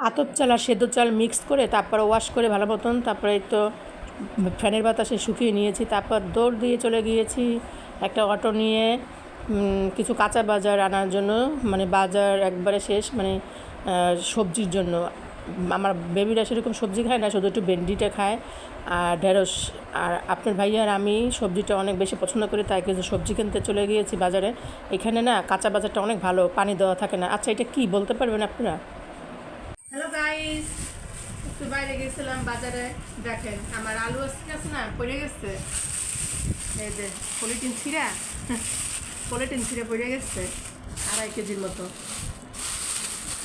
আতপ চাল আর সেদ্ধ চাল মিক্স করে তারপর ওয়াশ করে ভালো মতন তারপরে তো ফ্যানের বাতাসে শুকিয়ে নিয়েছি, তারপর দৌড় দিয়ে চলে গিয়েছি একটা অটো নিয়ে কিছু কাঁচা বাজার আনার জন্য মানে বাজার একবারে শেষ মানে সবজির জন্য। আমার বেবিরা সেরকম সবজি খায় না, শুধু একটু ভেন্ডিটা খায় আর ঢেঁড়স। আর আপনার ভাইয়া আর আমি সবজিটা অনেক বেশি পছন্দ করি, তাই কিছু সবজি কিনতে চলে গিয়েছি বাজারে। এখানে না কাঁচা বাজারটা অনেক ভালো, পানি দেওয়া থাকে না। আচ্ছা এটা কি বলতে পারবেন আপনারা? একটু বাইরে গেছিলাম বাজারে, দেখেন আমার আলু আছে না, পড়ে গেছে। এই যে পলিটিন ছিঁড়া পলিটিন ছিঁড়ে পড়ে গেছে, আড়াই কেজির মতো।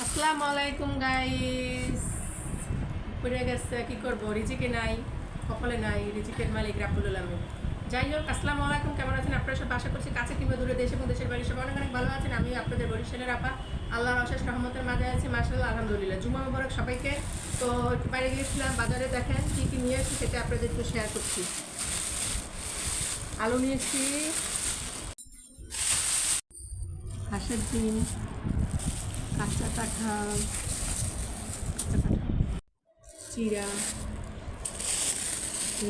আসসালামু আলাইকুম গাইস পড়ে গেছে, কি করব? রিজিকে নাই কপালে নাই, রিজিকের মালিক আলমী যাই হোক, আসসালামু আলাইকুম, কেমন আছেন? আপনারা সব আশা করছি কাছে কিংবা দূরে দেশ এবং দেশের বাড়ি সব অনেক অনেক ভালো আছেন। আমি আপনাদের বরিশালের আপা, আল্লাহর অশেষ রহমতের মাঝে আছি মার্শাল্লাহ আলহামদুলিল্লাহ। জুমা মুবারক সবাইকে। তো একটু বাইরে গিয়েছিলাম, বাজারে দেখেন কী কী নিয়ে এসেছি, সেটা আপনাদের একটু শেয়ার করছি। আলু নিয়েছি। হাঁসের ডিম, কাঁচা কাঁঠাল চিরা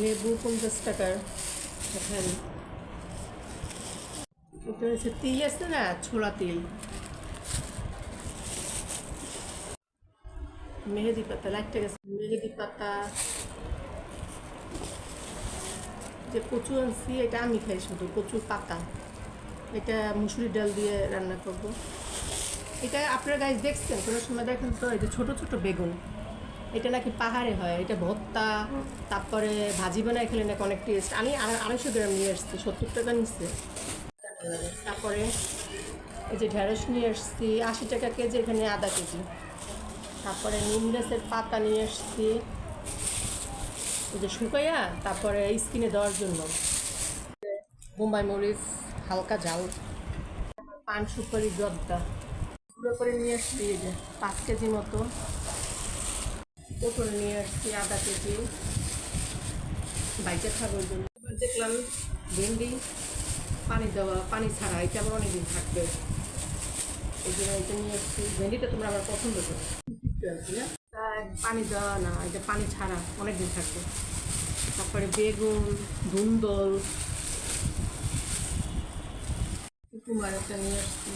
লেবু পঞ্চাশ টাকার। এখানে। এটা হচ্ছে তিল আছে না, ছোলা তিল। মেহেদি পাতা, লাইটটা গেছে। মেহেদি পাতা। যে কচু আনছি, এটা আমি খাই শুধু, কচুর পাতা। এটা মুসুরি ডাল দিয়ে রান্না করব। এটা আপনারা গাছ দেখছেন, কোনো সময় দেখেন তো, এই যে ছোটো ছোটো বেগুন। এটা নাকি পাহাড়ে হয়, এটা ভর্তা, তারপরে ভাজি বানায় খেলে নাকি অনেক টেস্ট আমি আড়া- আড়াইশো গ্রাম নিয়ে এসেছি সত্তর টাকা নিচ্ছে তারপরে এই যে ঢেঁড়স নিয়ে এসেছি আশি টাকা কেজি, এখানে আধা কেজি। তারপরে নিম গাছের পাতা নিয়ে এসেছি এই যে শুকাইয়া তারপরে স্কিনে দেওয়ার জন্য। বোম্বাই মরিচ, হালকা ঝাল। পান সুপারি জর্দা। করে নিয়ে এসছি এই যে পাঁচ কেজি মতো। পটল নিয়ে আসছি, আদা কেজি বাইকে ওই জন্য। দেখলাম ভেন্ডি, পানি দেওয়া, পানি ছাড়া এটা আবার অনেকদিন থাকবে। এই জন্য এটা নিয়ে এসছি ভেন্ডিটা তোমরা আমার পছন্দ করো। পানি দেওয়া না, এটা পানি ছাড়া অনেকদিন থাকবে। তারপরে বেগুন, ধুন্দল। কুমার একটা নিয়ে আসছি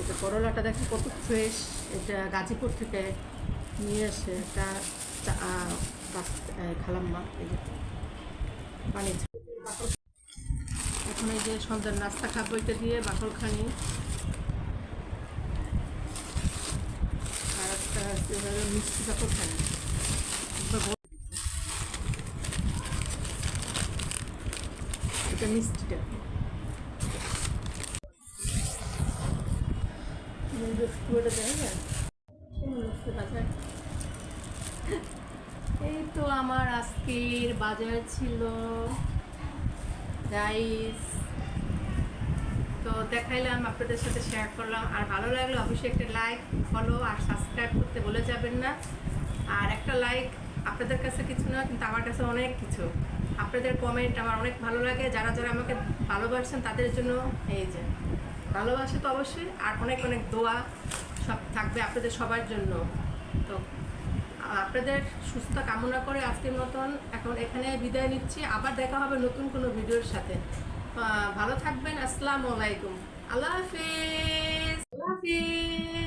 এটা করলাটা দেখো কত ফ্রেশ এটা গাজীপুর থেকে নিয়ে এসে এটা খালাম্মা, এই যে বাকল- এখন এই যে সন্ধ্যার নাস্তা খাব এটা দিয়ে বাকলখানি আর একটা মিষ্টি বল- এটা মিষ্টিটা। এই তো আমার আজকের বাজার ছিল। তো দেখাইলাম, আপনাদের সাথে শেয়ার করলাম। আর ভালো লাগলে অবশ্যই একটা লাইক ফলো আর সাবস্ক্রাইব করতে বলে যাবেন না। আর একটা লাইক আপনাদের কাছে কিছু না, কিন্তু আমার কাছে অনেক কিছু। আপনাদের কমেন্ট আমার অনেক ভালো লাগে। যারা যারা আমাকে ভালোবাসছেন তাদের জন্য এই যে। ভালোবাসা তো অবশ্যই, আর অনেক অনেক দোয়া সব থাকবে আপনাদের সবার জন্য। তো, আপনাদের সুস্থ কামনা করে আজকের মতন এখন এখানে বিদায় নিচ্ছি। আবার দেখা হবে নতুন কোনো ভিডিওর সাথে। ভালো থাকবেন, আসসালামু আলাইকুম। আল্লাহ হাফিজ। আল্লাহ হাফিজ।